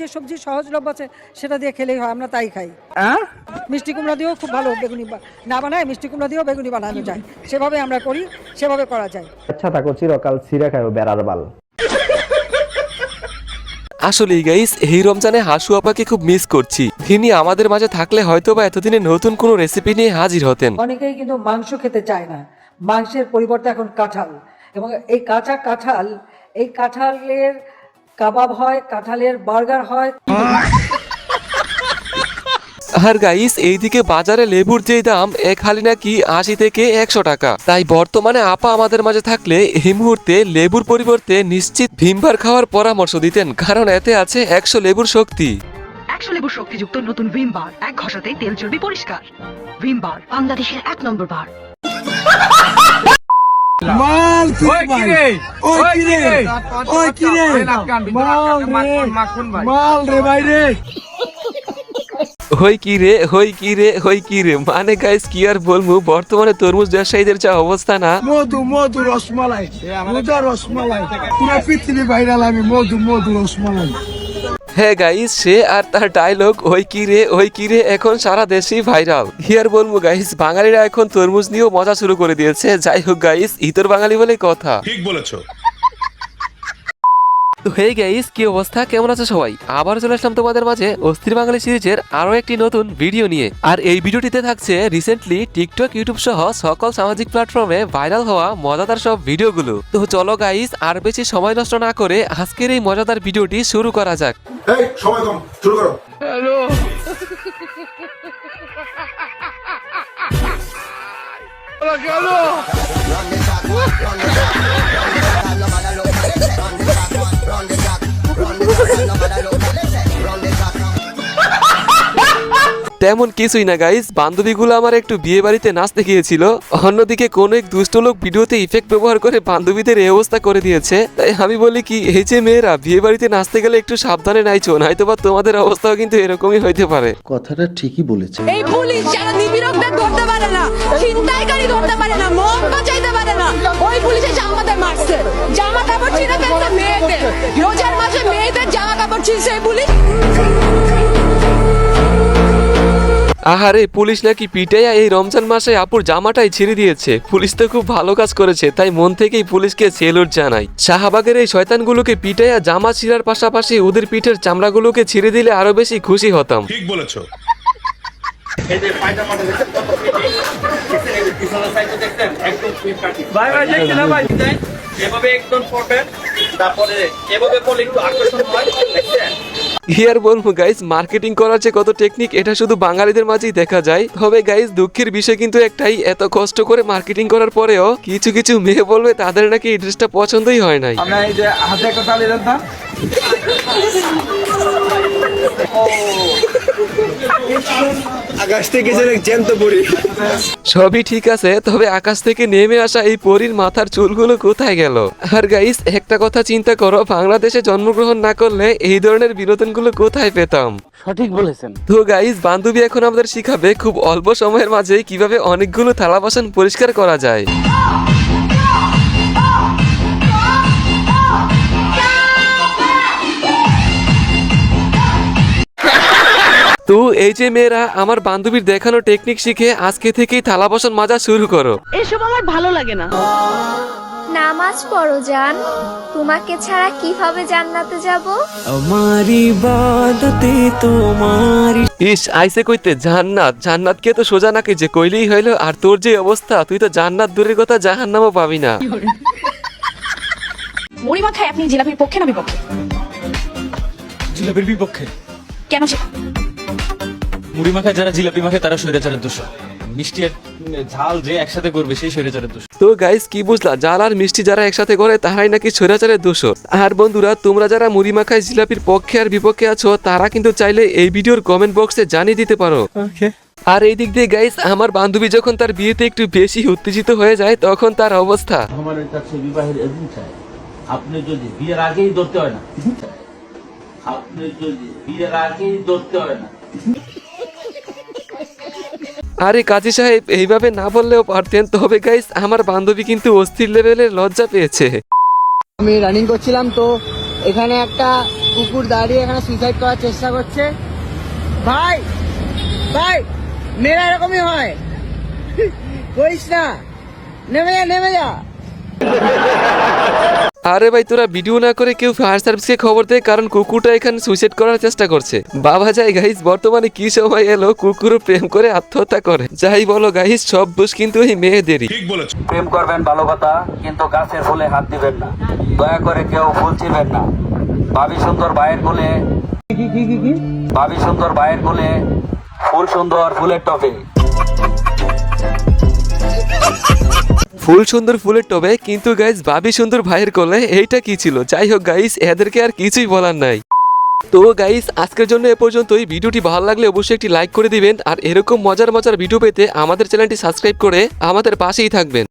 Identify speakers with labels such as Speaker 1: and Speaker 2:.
Speaker 1: যে সবজি সহজলভ্য আছে সেটা দিয়ে খেলেই হয় আমরা তাই খাই। মিষ্টি কুমড়া দিয়েও খুব ভালো বেগুনি না বানায় মিষ্টি কুমড়া দিয়েও বেগুনি বানানো যায়। সেভাবে আমরা করি সেভাবে করা যায়।
Speaker 2: আচ্ছা থাকো চিরকাল ছিঁড়ে খাইও বেড়ার বাল।
Speaker 3: আসলেই গাইস এই রমজানে হাসু আপাকে খুব মিস করছি। তিনি আমাদের মাঝে থাকলে হয়তো বা এতদিনে নতুন কোনো রেসিপি নিয়ে হাজির হতেন।
Speaker 1: অনেকেই কিন্তু মাংস খেতে চায় না। মাংসের পরিবর্তে এখন কাঁঠাল। এবং এই কাঁচা কাঁঠাল এই কাঁঠালের কাবাব হয় কাঁঠালের বার্গার হয়।
Speaker 3: আর গাইস এইদিকে বাজারে লেবুর যেই দাম এক হালি নাকি আশি থেকে একশো টাকা। তাই বর্তমানে আপা আমাদের মাঝে থাকলে এই মুহূর্তে লেবুর পরিবর্তে নিশ্চিত ভিমবার খাওয়ার পরামর্শ দিতেন কারণ এতে আছে একশো লেবুর শক্তি।
Speaker 4: একশো লেবুর শক্তিযুক্ত নতুন ভিম বার এক ঘষাতেই তেল চর্বি পরিষ্কার। ভিম বার বাংলাদেশের এক নম্বর বার।
Speaker 5: মাল ওই কিরে? ওই কিরে? ওই কিরে? মাল রে। মাল রে ভাই রে।
Speaker 3: হই কি রে হই কি রে হই কি রে মানে গাইস কি আর বলব? বর্তমানে তরমুজ ব্যবসায়ীদের যা অবস্থা না।
Speaker 5: মধু মধু রসমালাই। মধু রসমালাই। পুরো পৃথিবী ভাইরাল আমি। মধু মধু রসমালাই।
Speaker 3: হ্যাঁ গাইস সে আর তার ডায়লগ ওই কি রে ওই কি রে এখন সারা দেশেই ভাইরাল হিয়ার বলব গাইস বাঙালিরা এখন তরমুজ নিয়েও মজা শুরু করে দিয়েছে। যাই হোক গাইস ইতর বাঙালি বলে কথা।
Speaker 6: ঠিক বলেছ।
Speaker 3: তো হে গাইস কি অবস্থা? কেমন আছে সবাই? আবার চলে আসলাম তোমাদের মাঝে অস্থির বাঙালি সিরিজের আরও একটি নতুন ভিডিও নিয়ে। আর এই ভিডিওটিতে থাকছে রিসেন্টলি টিকটক ইউটিউব সহ সকল সামাজিক প্ল্যাটফর্মে ভাইরাল হওয়া মজাদার সব ভিডিওগুলো তো চলো গাইস আর বেশি সময় নষ্ট না করে আজকের এই মজাদার ভিডিওটি শুরু করা যাক।
Speaker 6: এই সময় কম শুরু করো
Speaker 3: তেমন কিছুই না গাইস বান্ধবীগুলো আমার একটু বিয়ে বাড়িতে নাচতে গিয়েছিল। অন্যদিকে কোন এক দুষ্ট লোক ভিডিওতে ইফেক্ট ব্যবহার করে বান্ধবীদের এই অবস্থা করে দিয়েছে। তাই আমি বলি কি এই যে মেয়েরা বিয়ে বাড়িতে নাচতে গেলে একটু সাবধানে নাইছো নয়তো বা তোমাদের অবস্থাও কিন্তু এরকমই হইতে পারে।
Speaker 7: কথাটা ঠিকই বলেছে।
Speaker 8: এই পুলিশ যারা নিপীড়কদের ধরতে পারে না ছিনতাইকারী ধরতে পারে না মদ বাঁচাইতে পারে
Speaker 3: আহারে, পুলিশ নাকি পিটাইয়া এই রমজান মাসে আপুর জামাটাই ছিঁড়ে দিয়েছে। পুলিশ তো খুব ভালো কাজ করেছে, তাই মন থেকেই পুলিশকে সেলুট জানাই। শাহবাগের এই শয়তানগুলোকে পিটাইয়া জামা ছিঁড়ার পাশাপাশি ওদের পিঠের চামড়াগুলোকে ছিঁড়ে দিলে আরও বেশি খুশি হতাম।
Speaker 6: ঠিক বলেছ।
Speaker 9: ভাই ভাই দেখছি ভাই? এভাবে একদম পড়বেন তারপরে এভাবে করলে একটু আকর্ষণ হয় দেখছেন?
Speaker 3: ইয়ার বলব গাইস মার্কেটিং করার যে কত টেকনিক এটা শুধু বাঙালিদের মাঝেই দেখা যায়। তবে গাইস দুঃখের বিষয় কিন্তু একটাই এত কষ্ট করে মার্কেটিং করার পরেও কিছু কিছু মেয়ে বলবে তাদের নাকি এই ড্রেসটা পছন্দই হয় নাই।
Speaker 9: আমরা এই যে হাতে একটা তালি দেন না
Speaker 5: আকাশ থেকে যে জ্যান্ত পড়ি
Speaker 3: সবই ঠিক আছে তবে আকাশ থেকে নেমে আসা এই পরীর মাথার চুলগুলো কোথায় গেল? আর গাইস একটা কথা চিন্তা করো বাংলাদেশে জন্মগ্রহণ না করলে এই ধরনের বিনোদনগুলো কোথায় পেতাম?
Speaker 9: সঠিক বলেছেন।
Speaker 3: তো গাইস বান্ধবী এখন আমাদের শিখাবে খুব অল্প সময়ের মাঝে কীভাবে অনেকগুলো থালা বাসন পরিষ্কার করা যায়। তো এই যে মেয়েরা আমার বান্ধবীর দেখানো টেকনিক শিখে আজকে থেকেই থালা বাসন মাজা শুরু করো।
Speaker 8: এসব আমার ভালো লাগে না।
Speaker 10: নামাজ পড়ো জান। তোমাকে ছাড়া কীভাবে জান্নাতে যাব?
Speaker 3: ইস আইসে কইতে জান্নাত। জান্নাতকে তো সোজা নাকি যে কইলেই হইল আর তোর যে অবস্থা তুই তো জান্নাত দূরের কথা জাহান্নামও পাবি না।
Speaker 8: মুড়ি মাখায় আপনি জিলাপির পক্ষে না বিপক্ষে?
Speaker 9: জিলাপির বিপক্ষে।
Speaker 8: কেন সে
Speaker 9: মুড়ি মাখায় যারা জিলাপি মাখায় তারা স্বৈরাচারের দোষ। মিষ্টি আর ঝাল যে একসাথে করবে সেই স্বৈরাচারের দোষ।
Speaker 3: তো গাইস কি বুঝলা জাল আর মিষ্টি যারা একসাথে করে তারাই নাকি স্বৈরাচারের দোষর আর বন্ধুরা তোমরা যারা মুড়ি মাখায় জিলাপির পক্ষে আর বিপক্ষে আছো তারা কিন্তু চাইলে এই ভিডিওর কমেন্ট বক্সে জানিয়ে দিতে পারো। আর এই দিক দিয়ে গাইস আমার বান্ধবী যখন তার বিয়েতে একটু বেশি উত্তেজিত হয়ে যায় তখন তার অবস্থা।
Speaker 11: আমার কাছে বিবাহের চাই আপনি যদি বিয়ের আগেই ধরতে হয় না আপনি যদি বিয়ের আগেই ধরতে হয় না।
Speaker 3: আরে কাজী সাহেব, এইভাবে না বললেও পারতেন তবে গাইস আমার বান্ধবী কিন্তু অস্থির লেভেলের লজ্জা পেয়েছে।
Speaker 2: আমি রানিং করছিলাম তো,
Speaker 7: এখানে একটা কুকুর দাঁড়িয়ে এখানে সুইসাইড করার চেষ্টা করছে। ভাই ভাই, মেয়েরা এরকমই হয়। করিস না। নেমে যা নেমে যা।
Speaker 3: আরে ভাই তোরা ভিডিও না করে কেউ ফায়ার সার্ভিসকে খবর দে কারণ কুকুরটা এখানে সুইসাইড করার চেষ্টা করছে। বাবা যাই গাইস বর্তমানে কি সময় এলো? কুকুরও প্রেম করে আত্মহত্যা করে। যাই বলো গাইস সব দোষ কিন্তু এই মেয়েদেরই।
Speaker 11: প্রেম করবেন ভালো কথা কিন্তু গাছের ফুলে হাত দিবেন না। দয়া করে কেউ ফুল চিবেন না। ভাবি সুন্দর ভাইয়ের কোলে ভাবি সুন্দর ভাইয়ের কোলে ফুল সুন্দর ফুলের টপে।
Speaker 3: ফুল সুন্দর ফুলের টবে, কিন্তু গাইজ বাবি সুন্দর ভাইয়ের কোলে, এইটা কি ছিল? যাই হোক গাইস এদেরকে আর কিছুই বলার নাই। তো গাইস আজকের জন্য এ পর্যন্তই। ভিডিওটি ভালো লাগলে অবশ্যই একটি লাইক করে দিবেন, আর এরকম মজার মজার ভিডিও পেতে আমাদের চ্যানেলটি সাবস্ক্রাইব করে আমাদের পাশেই থাকবেন।